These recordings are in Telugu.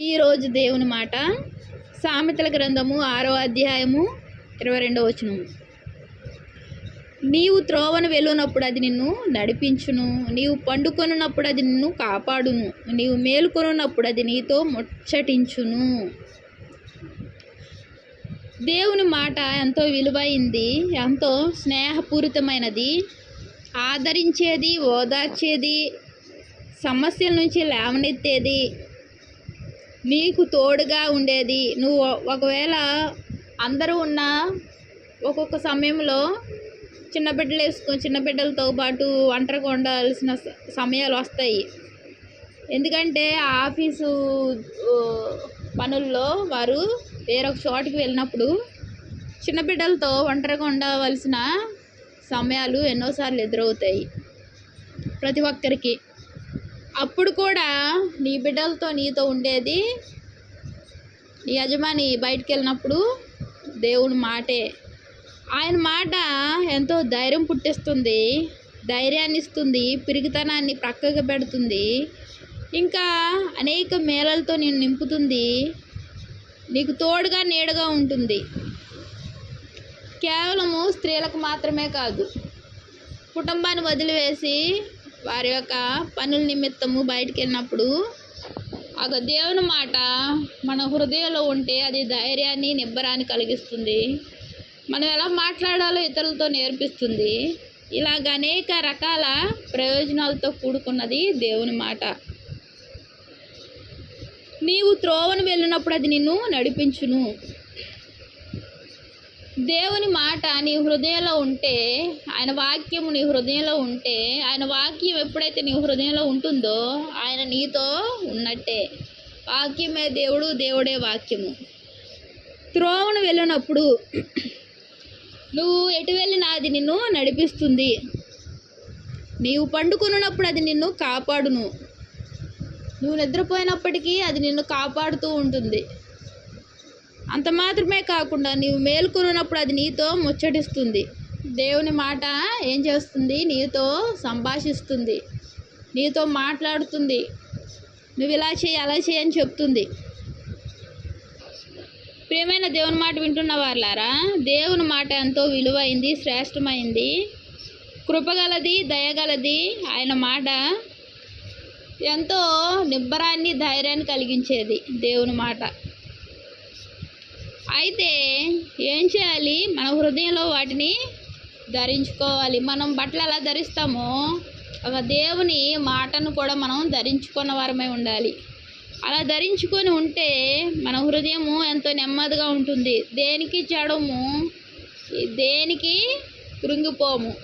ఈరోజు దేవుని మాట సామెతల గ్రంథము ఆరో అధ్యాయము ఇరవై రెండవ వచనము. నీవు త్రోవను వెళ్ళినప్పుడు అది నిన్ను నడిపించును నీవు పండుకొనున్నప్పుడు అది నిన్ను కాపాడును నీవు మేలుకొనున్నప్పుడు అది నీతో ముచ్చటించును. దేవుని మాట ఎంతో విలువైంది ఎంతో స్నేహపూరితమైనది ఆదరించేది ఓదార్చేది సమస్యల నుంచి లేవనెత్తేది నీకు తోడుగా ఉండేది. నువ్వు ఒకవేళ అందరూ ఉన్న ఒక్కొక్క సమయంలో చిన్న బిడ్డలు వేసుకో చిన్న బిడ్డలతో పాటు ఒంటరిగా ఉండాల్సిన సమయాలు వస్తాయి. ఎందుకంటే ఆఫీసు పనుల్లో వారు వేరొక చోటికి వెళ్ళినప్పుడు చిన్న బిడ్డలతో ఒంటరిగా ఉండవలసిన సమయాలు ఎన్నోసార్లు ఎదురవుతాయి. ప్రతి ఒక్కరికి. అప్పుడు కూడా నీ బిడ్డలతో నీతో ఉండేది నీ యజమాని బయటికి వెళ్ళినప్పుడు దేవుని మాటే. ఆయన మాట ఎంతో ధైర్యం పుట్టిస్తుంది ధైర్యాన్ని ఇస్తుంది పిరిగితనాన్ని ప్రక్కకు పెడుతుంది. ఇంకా అనేక మేళలతో నేను నింపుతుంది. నీకు తోడుగా నీడగా ఉంటుంది. కేవలము స్త్రీలకు మాత్రమే కాదు కుటుంబాన్ని వదిలివేసి వారి యొక్క పనుల నిమిత్తము బయటికి వెళ్ళినప్పుడు ఒక దేవుని మాట మన హృదయంలో ఉంటే అది ధైర్యాన్ని నిబ్బరాన్ని కలిగిస్తుంది. మనం ఎలా మాట్లాడాలో ఇతరులతో నేర్పిస్తుంది. ఇలాగ అనేక రకాల ప్రయోజనాలతో కూడుకున్నది దేవుని మాట. నీవు త్రోవను వెళ్ళినప్పుడు అది నిన్ను నడిపించును. దేవుని మాట నీ హృదయంలో ఉంటే ఆయన వాక్యము నీ హృదయంలో ఉంటే ఆయన వాక్యం ఎప్పుడైతే నీ హృదయంలో ఉంటుందో ఆయన నీతో ఉన్నట్టే. వాక్యమే దేవుడు దేవుడే వాక్యము. త్రోవను వెళ్ళినప్పుడు నువ్వు ఎటు వెళ్ళినా అది నిన్ను నడిపిస్తుంది. నీవు పండుకున్నప్పుడు అది నిన్ను కాపాడును. నువ్వు నిద్రపోయినప్పటికీ అది నిన్ను కాపాడుతూ ఉంటుంది. అంత మాత్రమే కాకుండా నీవు మేలుకున్నప్పుడు అది నీతో ముచ్చటిస్తుంది. దేవుని మాట ఏం చేస్తుంది? నీతో సంభాషిస్తుంది. నీతో మాట్లాడుతుంది. నువ్వు ఇలా చేయి అలా చేయి అని చెప్తుంది. ప్రియమైన దేవుని మాట వింటున్న వాళ్ళారా దేవుని మాట ఎంతో విలువైంది శ్రేష్టమైంది. కృపగలది దయగలది ఆయన మాట ఎంతో నిబ్బరాన్ని ధైర్యాన్ని కలిగించేది దేవుని మాట. అయితే ఏం చేయాలి? మన హృదయంలో వాటిని ధరించుకోవాలి. మనం బట్టలు ఎలా ధరిస్తామో ఒక దేవుని మాటను కూడా మనం ధరించుకున్న వారమై ఉండాలి. అలా ధరించుకొని ఉంటే మన హృదయము ఎంతో నెమ్మదిగా ఉంటుంది. దేనికి చెడము దేనికి కృంగిపోము?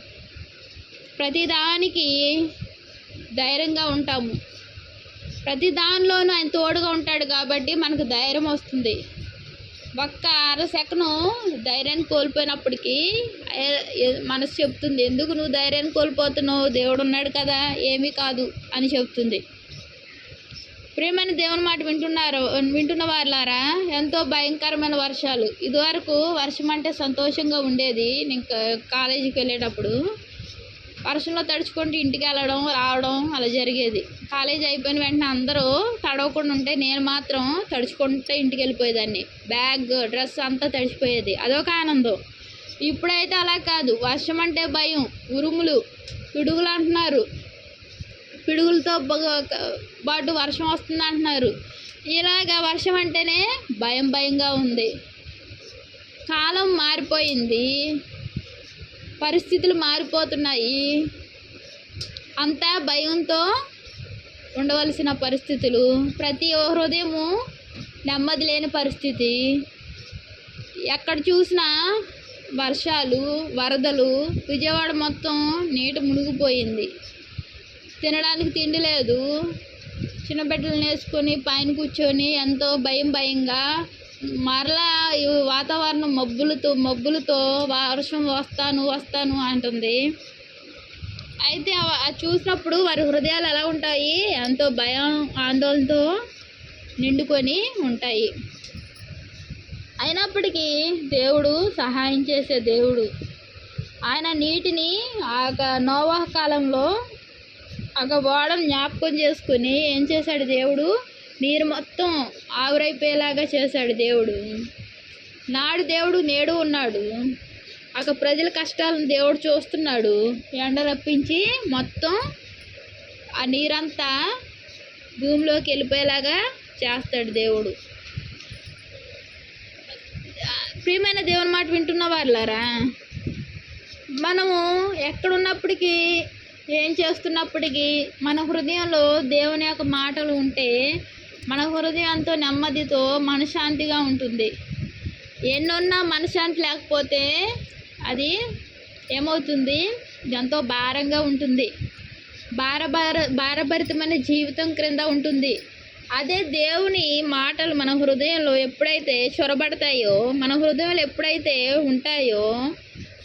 ప్రతిదానికి ధైర్యంగా ఉంటాము. ప్రతి దానిలోనూ ఆయన తోడుగా ఉంటాడు కాబట్టి మనకు ధైర్యం వస్తుంది. ఒక్క అర సెకను ధైర్యాన్ని కోల్పోయినప్పటికీ మనసు చెప్తుంది ఎందుకు నువ్వు ధైర్యాన్ని కోల్పోతున్నావు? దేవుడు ఉన్నాడు కదా ఏమీ కాదు అని చెప్తుంది. ప్రేమని దేవుని మాట వింటున్నారు వింటున్న వాళ్ళారా ఎంతో భయంకరమైన వర్షాలు. ఇదివరకు వర్షం అంటే సంతోషంగా ఉండేది నేను కాలేజీకి వెళ్ళేటప్పుడు. వర్షంలో తడుచుకుంటూ ఇంటికి వెళ్ళడం రావడం అలా జరిగేది. కాలేజీ అయిపోయిన వెంటనే అందరూ తడవకుండా ఉంటే నేను మాత్రం తడుచుకుంటూ ఇంటికి వెళ్ళిపోయేదాన్ని. బ్యాగ్ డ్రెస్ అంతా తడిచిపోయేది. అదొక ఆనందం. ఇప్పుడైతే అలా కాదు. వర్షం అంటే భయం ఉరుములు పిడుగులు అంటున్నారు. పిడుగులతో పాటు వర్షం వస్తుంది అంటున్నారు. ఇలాగ వర్షం అంటేనే భయం భయంగా ఉంది. కాలం మారిపోయింది. పరిస్థితులు మారిపోతున్నాయి. అంతా భయంతో ఉండవలసిన పరిస్థితులు. ప్రతి హృదయము నెమ్మది లేని పరిస్థితి. ఎక్కడ చూసినా వర్షాలు వరదలు విజయవాడ మొత్తం నీట మునిగిపోయింది. తినడానికి తిండి లేదు. చిన్న బిడ్డలను వేసుకొని పైన కూర్చొని ఎంతో భయం భయంగా మరలా ఈ వాతావరణం మబ్బులతో మబ్బులతో వర్షం వస్తాను వస్తాను అంటుంది. అయితే చూసినప్పుడు వారి హృదయాలు ఎలా ఉంటాయి? ఎంతో భయం ఆందోళనతో నిండుకొని ఉంటాయి. అయినప్పటికీ దేవుడు సహాయం చేసే దేవుడు. ఆయన నీటిని ఆ యొక్క నోవాహ కాలంలో ఒక ఓడను జ్ఞాపకం చేసుకుని ఏం చేశాడు దేవుడు? నీరు మొత్తం ఆవిరైపోయేలాగా చేశాడు దేవుడు. నాడు దేవుడు నేడు ఉన్నాడు. అక్కడ ప్రజల కష్టాలను దేవుడు చూస్తున్నాడు. ఎండ రప్పించి మొత్తం ఆ నీరంతా భూమిలోకి వెళ్ళిపోయేలాగా చేస్తాడు దేవుడు. ప్రియమైన దేవుని మాట వింటున్న వాళ్ళారా మనము ఎక్కడున్నప్పటికీ ఏం చేస్తున్నప్పటికీ మన హృదయంలో దేవుని యొక్క మాటలు ఉంటే మన హృదయంతో నెమ్మదితో మనశ్శాంతిగా ఉంటుంది. ఎన్నున్నా మనశ్శాంతి లేకపోతే అది ఏమవుతుంది? ఎంతో భారంగా ఉంటుంది. భారభార భారభరితమైన జీవితం క్రింద ఉంటుంది. అదే దేవుని మాటలు మన హృదయంలో ఎప్పుడైతే చొరబడతాయో మన హృదయంలో ఎప్పుడైతే ఉంటాయో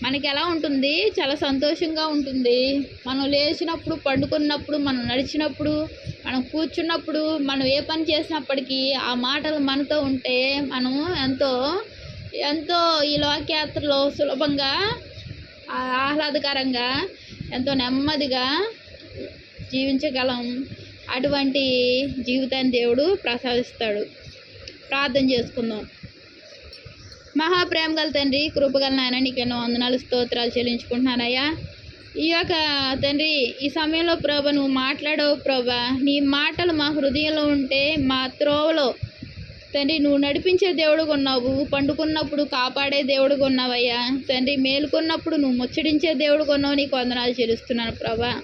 మనకి ఎలా ఉంటుంది? చాలా సంతోషంగా ఉంటుంది. మనం లేచినప్పుడు పండుకున్నప్పుడు మనం నడిచినప్పుడు మనం కూర్చున్నప్పుడు మనం ఏ పని చేసినప్పటికీ ఆ మాటలు మనతో ఉంటే మనం ఎంతో ఎంతో ఈ లోకయాత్రలో సులభంగా ఆ- ఆహ్లాదకరంగా ఎంతో నెమ్మదిగా జీవించగలం. అటువంటి జీవితాన్ని దేవుడు ప్రసాదిస్తాడు. ప్రార్థన చేసుకుందాం. మహాప్రేమ గల తండ్రి కృపగల నాయన నీకు ఎన్నో వందనాలు స్తోత్రాలు చెల్లించుకుంటున్నానయ్యా. ఈ యొక్క తండ్రి ఈ సమయంలో ప్రభా నువ్వు మాట్లాడవు ప్రభా. నీ మాటలు మా హృదయంలో ఉంటే మా త్రోవలో తండ్రి నువ్వు నడిపించే దేవుడు కొన్నావు. పండుకున్నప్పుడు కాపాడే దేవుడు కొన్నావయ్యా. తండ్రి మేలుకున్నప్పుడు నువ్వు ముచ్చడించే దేవుడు కొన్నావు. నీకు వందనాలు చెల్లిస్తున్నాను ప్రభా.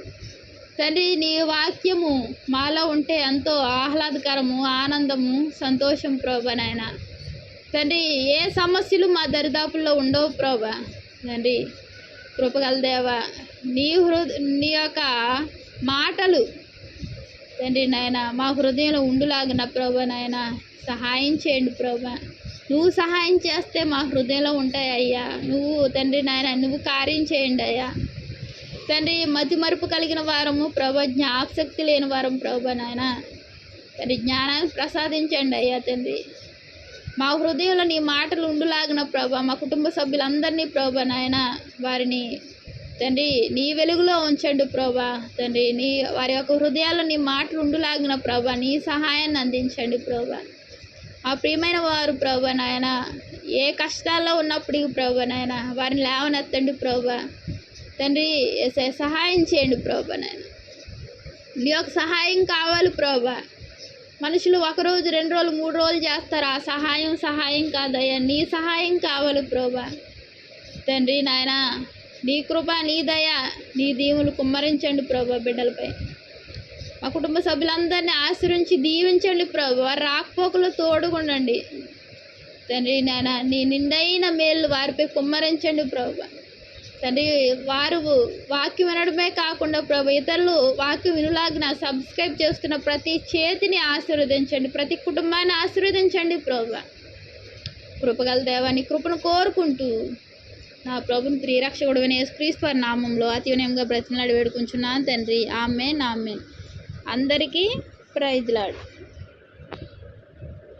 తండ్రి నీ వాక్యము మాలో ఉంటే ఎంతో ఆహ్లాదకరము ఆనందము సంతోషం ప్రభా నాయన. తండ్రి ఏ సమస్యలు మా దరిదాపుల్లో ఉండవు ప్రభా. తండ్రి కృపగల దేవా నీ హృ నీ యొక్క మాటలు తండ్రి నాయన మా హృదయంలో ఉండులాగిన ప్రభా నాయన సహాయం చేయండి ప్రభా. నువ్వు సహాయం చేస్తే మా హృదయంలో ఉంటాయి అయ్యా నువ్వు తండ్రి నాయన నువ్వు కార్యం చేయండి అయ్యా. తండ్రి మతి మరుపు కలిగిన వారము ప్రభా జ్ఞాపశక్తి లేని వారం ప్రభా నాయన. తండ్రి జ్ఞానాన్ని ప్రసాదించండి అయ్యా తండ్రి. మా హృదయంలో నీ మాటలు ఉండులాగిన ప్రభా మా కుటుంబ సభ్యులందరినీ ప్రభా నాయన వారిని తండ్రి నీ వెలుగులో ఉంచండి ప్రభా. తండ్రి నీ వారి యొక్క హృదయాల్లో నీ మాటలు ఉండులాగిన ప్రభా. నీ సహాయాన్ని అందించండి ప్రభా. ఆ ప్రియమైన వారు ప్రభా నాయన ఏ కష్టాల్లో ఉన్నప్పుడు ప్రభా నాయన వారిని లేవనెత్తండి ప్రభా. తండ్రి స- సహాయం చేయండి ప్రభా నాయన. నీ యొక్క సహాయం కావాలి ప్రభా. మనుషులు ఒక రోజు రెండు రోజులు మూడు రోజులు చేస్తారు. ఆ సహాయం సహాయం కాదయ్యా నీ సహాయం కావాలి ప్రభా. తండ్రి నాయన నీ కృప నీ దయ నీ దీవులు కుమ్మరించండి ప్రభా బిడ్డలపై. మా కుటుంబ సభ్యులందరినీ ఆశ్రయించి దీవించండి ప్రభు. వారి రాకపోకలు తోడుగుండండి. తండ్రి నాన్న నీ నిండైన మేలు వారిపై కుమ్మరించండి ప్రభు. తండ్రి వారు వాక్యం వినడమే కాకుండా ప్రభు ఇతరులు వాక్యం వినులాగిన సబ్స్క్రైబ్ చేస్తున్న ప్రతి చేతిని ఆశీర్వదించండి. ప్రతి కుటుంబాన్ని ఆశీర్వదించండి ప్రభు. కృపగల దేవాన్ని కృపను కోరుకుంటూ నా ప్రభుని ప్రియరక్షకుడు యేసుక్రీస్తు వారి నామంలో అతి వినయంగా బ్రతిమలాడి వేడుకుంటున్నాను తండ్రి. ఆమె నామెన్ అందరికీ ప్రైజ్లాడు.